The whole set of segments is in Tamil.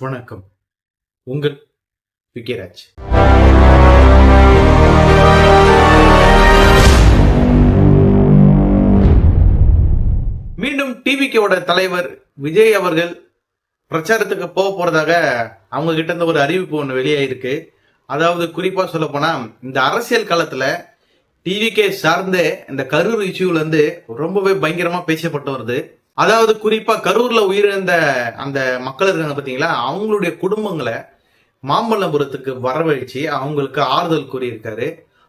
வணக்கம். உங்கள் விக்கியராஜ் மீண்டும் டிவிகேவோட தலைவர் விஜய் அவர்கள் பிரச்சாரத்துக்கு போக போறதாக அவங்க கிட்ட இருந்து ஒரு அறிவிப்பு ஒன்று வெளியாயிருக்கு. அதாவது குறிப்பா சொல்ல போனா இந்த அரசியல் காலத்துல டிவிகே சார்ந்த இந்த கரூர் இஷ்யூல இருந்து ரொம்பவே பயங்கரமா பேசப்பட்டு வருது. அதாவது குறிப்பா கரூர்ல உயிரிழந்த அந்த மக்கள் இருக்காங்க பாத்தீங்களா? அவங்களுடைய குடும்பங்களை மாமல்லபுரத்துக்கு வரவழைச்சு அவங்களுக்கு ஆறுதல் கூறியிருக்காரு.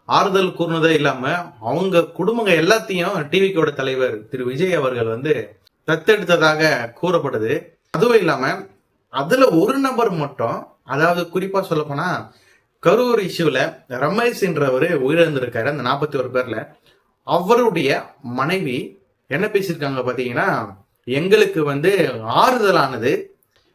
ஆறுதல் கூறினதே இல்லாம அவங்க குடும்பங்க எல்லாத்தையும் டிவிக்கோட தலைவர் திரு விஜய் அவர்கள் வந்து தத்தெடுத்ததாக கூறப்படுது. அதுவும் இல்லாம அதுல ஒரு நபர் மட்டும் அதாவது குறிப்பா சொல்ல போனா கரூர் இஷ்யூல ரமேஷ்ன்றவர் உயிரிழந்திருக்காரு அந்த நாற்பத்தி ஒரு பேர்ல. அவருடைய மனைவி என்ன பேசியிருக்காங்க பார்த்தீங்கன்னா எங்களுக்கு வந்து ஆறுதலானது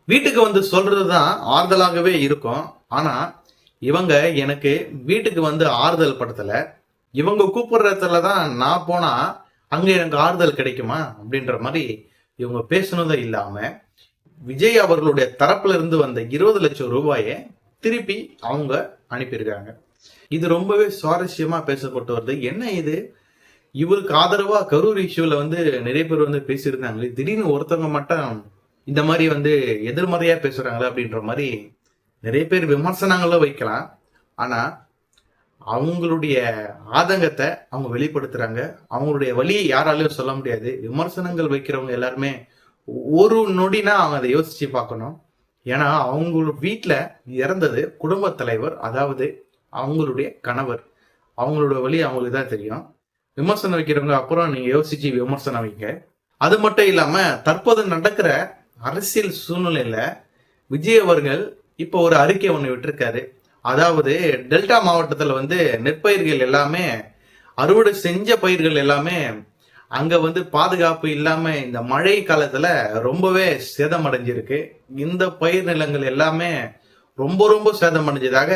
வீட்டுக்கு வந்து சொல்றதுதான் ஆறுதலாகவே இருக்கும். ஆனால் இவங்க எனக்கு வீட்டுக்கு வந்து ஆறுதல் படுத்தல. இவங்க கூப்பிடுறதுல தான் நான் போனா அங்க எனக்கு ஆறுதல் கிடைக்குமா? அப்படின்ற மாதிரி இவங்க பேசுனதும் இல்லாம விஜய் அவர்களுடைய தரப்புல இருந்து வந்த இருபது லட்சம் ரூபாயை திருப்பி அவங்க அனுப்பியிருக்காங்க. இது ரொம்பவே சுவாரஸ்யமா பேசப்பட்டு வருது. என்ன இது? இவருக்கு ஆதரவா கரூர் இஷ்யூல வந்து நிறைய பேர் வந்து பேசியிருந்தாங்களே திடீர்னு ஒருத்தவங்க மட்டும் இந்த மாதிரி வந்து எதிர்மறையா பேசுறாங்களே அப்படின்ற மாதிரி நிறைய பேர் விமர்சனங்களும் வைக்கலாம். ஆனா அவங்களுடைய ஆதங்கத்தை அவங்க வெளிப்படுத்துறாங்க. அவங்களுடைய வழியை யாராலையும் சொல்ல முடியாது. விமர்சனங்கள் வைக்கிறவங்க எல்லாருமே ஒரு நொடினா அவங்க அதை யோசிச்சு பார்க்கணும். ஏன்னா அவங்க வீட்டில் இறந்தது குடும்பத் தலைவர் அதாவது அவங்களுடைய கணவர். அவங்களோட வழி அவங்களுக்கு தான் தெரியும். விமர்சனம் வைக்கிறவங்க அப்புறம் நீங்க யோசிச்சு விமர்சனம் வைங்க. அது மட்டும் இல்லாம தற்போது நடக்கிற அரசியல் சூழ்நிலையில விஜய் அவர்கள் இப்போ ஒரு அறிக்கை ஒன்று விட்டுருக்காரு. அதாவது டெல்டா மாவட்டத்துல வந்து நெற்பயிர்கள் எல்லாமே அறுவடை செஞ்ச பயிர்கள் எல்லாமே அங்க வந்து பாதுகாப்பு இல்லாம இந்த மழை காலத்துல ரொம்பவே சேதம் அடைஞ்சிருக்கு இந்த பயிர் நிலங்கள் எல்லாமே ரொம்ப ரொம்ப சேதம் அடைஞ்சதாக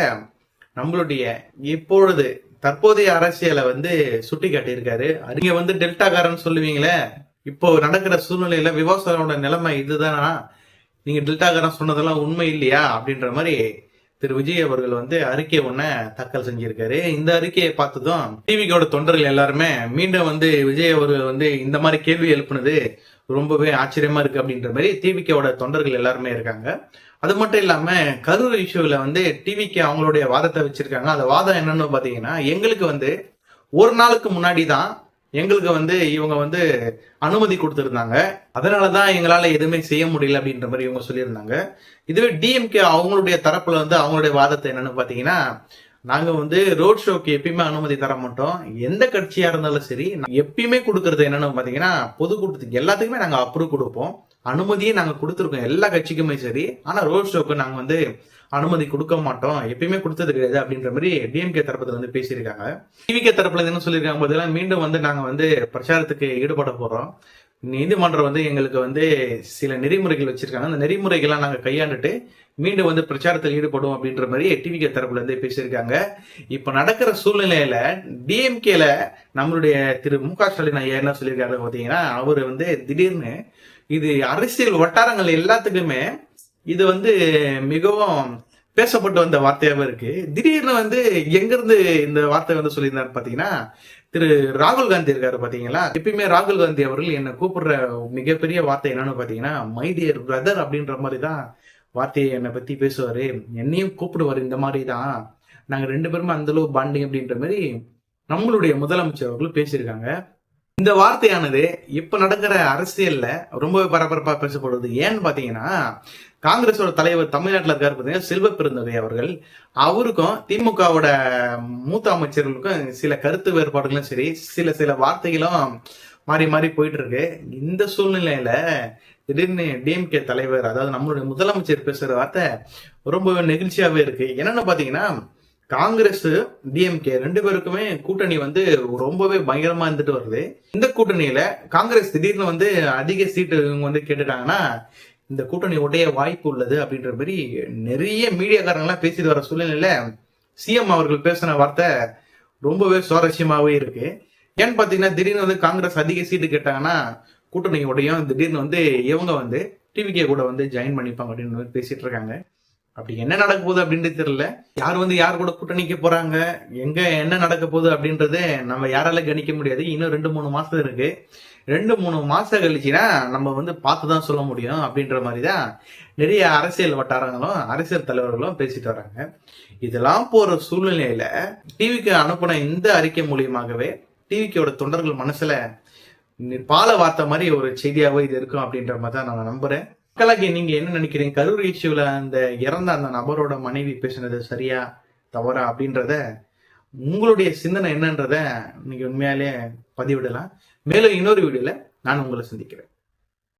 நம்மளுடைய இப்பொழுது தற்போதைய அரசியலை வந்து சுட்டி காட்டியிருக்காரு. நீங்க வந்து டெல்டாக்காரன் சொல்லுவீங்களே இப்போ நடக்கிற சூழ்நிலையில விவசாயியோட நிலைமை இதுதானா? நீங்க டெல்டாக்காரன் சொன்னதெல்லாம் உண்மை இல்லையா? அப்படின்ற மாதிரி திரு விஜய் அவர்கள் வந்து அறிக்கை ஒண்ண தாக்கல் செஞ்சிருக்காரு. இந்த அறிக்கையை பார்த்ததும் டிவிக்கோட தொண்டர்கள் எல்லாருமே மீண்டும் வந்து விஜய் அவர்கள் வந்து இந்த மாதிரி கேள்வி எழுப்புனது ரொம்பவே ஆச்சரியமா இருக்கு அப்படின்ற மாதிரி டிவிக்கோட தொண்டர்கள் எல்லாருமே இருக்காங்க. அது மட்டும் இல்லாம கரூர் இஷ்யூல வந்து டிவிக்கு அவங்களுடைய வாதத்தை வச்சிருக்காங்க. அந்த வாதம் என்னன்னு பாத்தீங்கன்னா எங்களுக்கு வந்து ஒரு நாளுக்கு முன்னாடி தான் எங்களுக்கு வந்து இவங்க வந்து அனுமதி கொடுத்துருந்தாங்க. அதனாலதான் எங்களால் எதுவுமே செய்ய முடியல அப்படின்ற மாதிரி இவங்க சொல்லியிருந்தாங்க. இதுவே டிஎம்கே அவங்களுடைய தரப்புல வந்து அவங்களுடைய வாதத்தை என்னன்னு பார்த்தீங்கன்னா நாங்க வந்து ரோட் ஷோக்கு எப்பயுமே அனுமதி தர மாட்டோம். எந்த கட்சியா இருந்தாலும் சரி எப்பயுமே கொடுக்கறது என்னன்னு பாத்தீங்கன்னா பொதுக்கூட்டத்துக்கு எல்லாத்துக்குமே நாங்க அப்ரூவ் கொடுப்போம். அனுமதியே நாங்க கொடுத்துருக்கோம். எல்லா கட்சிக்குமே சரி. ஆனா ரோட் ஷோக்கு நாங்க வந்து அனுமதி கொடுக்க மாட்டோம். எப்பயுமே கொடுத்தது கிடையாது அப்படின்ற மாதிரி டிஎம்கே தரப்புல வந்து பேசியிருக்காங்க. டிவிகே தரப்புல என்ன சொல்லியிருக்காங்க பார்த்தீங்கன்னா மீண்டும் வந்து நாங்க வந்து பிரச்சாரத்துக்கு ஈடுபட போறோம். நீதிமன்றம் வந்து எங்களுக்கு வந்து சில நெறிமுறைகள் வச்சிருக்காங்க. அந்த நெறிமுறைகள்லாம் நாங்கள் கையாண்டுட்டு மீண்டும் வந்து பிரச்சாரத்தில் ஈடுபடும் அப்படின்ற மாதிரி டிவிகே தரப்புல இருந்து பேசியிருக்காங்க. இப்போ நடக்கிற சூழ்நிலையில டிஎம்கேல நம்மளுடைய திரு மு க ஸ்டாலின் ஐயா என்ன சொல்லியிருக்காரு பார்த்தீங்கன்னா அவர் வந்து திடீர்னு இது அரசியல் வட்டாரங்கள் எல்லாத்துக்குமே இது வந்து மிகவும் பேசப்பட்டு வந்த வார்த்தையாவே இருக்கு. திடீர்னு வந்து எங்க இருந்து இந்த வார்த்தை வந்து சொல்லியிருந்தாரு பாத்தீங்கன்னா திரு ராகுல் காந்தி இருக்காரு பாத்தீங்களா? எப்பயுமே ராகுல் காந்தி அவர்கள் என்னை கூப்பிடுற மிகப்பெரிய வார்த்தை என்னன்னு பாத்தீங்கன்னா மை டியர் பிரதர் அப்படின்ற மாதிரி தான் வார்த்தையை என்னை பத்தி பேசுவாரு. என்னையும் கூப்பிடுவாரு இந்த மாதிரி தான் நாங்க ரெண்டு பேருமே அந்த அளவு பாண்டிங் அப்படின்ற மாதிரி நம்மளுடைய முதலமைச்சர் அவர்கள் பேசியிருக்காங்க. இந்த வார்த்தையானது இப்ப நடக்கிற அரசியல்ல ரொம்பவே பரபரப்பா பேசப்படுவது ஏன்னு பாத்தீங்கன்னா காங்கிரஸோட தலைவர் தமிழ்நாட்டில் இருக்காரு பார்த்தீங்கன்னா செல்வ பெருந்தகை அவர்கள். அவருக்கும் திமுகவோட மூத்த அமைச்சர்களுக்கும் சில கருத்து வேறுபாடுகளும் சரி சில சில வார்த்தைகளும் மாறி மாறி போயிட்டு இருக்கு இந்த சூழ்நிலையில திடீர்னு டிஎம்கே தலைவர் அதாவது நம்மளுடைய முதலமைச்சர் பேசுற வார்த்தை ரொம்பவே நெகிழ்ச்சியாவே இருக்கு. என்னன்னு பாத்தீங்கன்னா காங்கிரஸ் டிஎம்கே ரெண்டு பேருக்குமே கூட்டணி வந்து ரொம்பவே பயங்கரமா இருந்துட்டு வருது. இந்த கூட்டணியில காங்கிரஸ் திடீர்னு வந்து அதிக சீட்டு இவங்க வந்து கேட்டுட்டாங்கன்னா இந்த கூட்டணி உடைய வாய்ப்பு உள்ளது அப்படின்ற மாதிரி நிறைய மீடியாக்காரங்களாம் பேசிட்டு வர சூழ்நிலையில சிஎம் அவர்கள் பேசின வார்த்தை ரொம்பவே சுவாரஸ்யமாகவே இருக்கு. ஏன்னு பார்த்தீங்கன்னா திடீர்னு வந்து காங்கிரஸ் அதிக சீட்டு கேட்டாங்கன்னா கூட்டணி உடையும். திடீர்னு வந்து இவங்க வந்து டிவிகே கூட வந்து ஜாயின் பண்ணிப்பாங்க அப்படின்னு மாதிரி பேசிட்டு இருக்காங்க. அப்படி என்ன நடக்க போகுது அப்படின்றது தெரியல. யார் வந்து யார் கூட கூட்டணிக்க போறாங்க? எங்க என்ன நடக்க போகுது அப்படின்றத நம்ம யாரால கணிக்க முடியாது. இன்னும் ரெண்டு மூணு மாசம் இருக்கு. ரெண்டு மூணு மாசம் கழிச்சுன்னா நம்ம வந்து பார்த்து தான் சொல்ல முடியும் அப்படின்ற மாதிரி தான் நிறைய அரசியல் வட்டாரங்களும் அரசியல் தலைவர்களும் பேசிட்டு வராங்க. இதெல்லாம் போற சூழ்நிலையில டிவிக்கு அனுப்பின இந்த அறிக்கை மூலியமாகவே டிவிக்கோட தொண்டர்கள் மனசுல பால வார்த்தை மாதிரி ஒரு செய்தியாவே இது இருக்கும் அப்படின்ற மாதிரி தான் நான் நம்புறேன். மக்களாகி நீங்க என்ன நினைக்கிறீங்க? கரூர் இஷ்யூல அந்த இறந்த அந்த நபரோட மனைவி பேசினது சரியா தவறா அப்படின்றத உங்களுடைய சிந்தனை என்னன்றத இன்னைக்கு உண்மையாலே பதிவிடலாம். மேலும் இன்னொரு வீடியோல நான் உங்களை சந்திக்கிறேன்.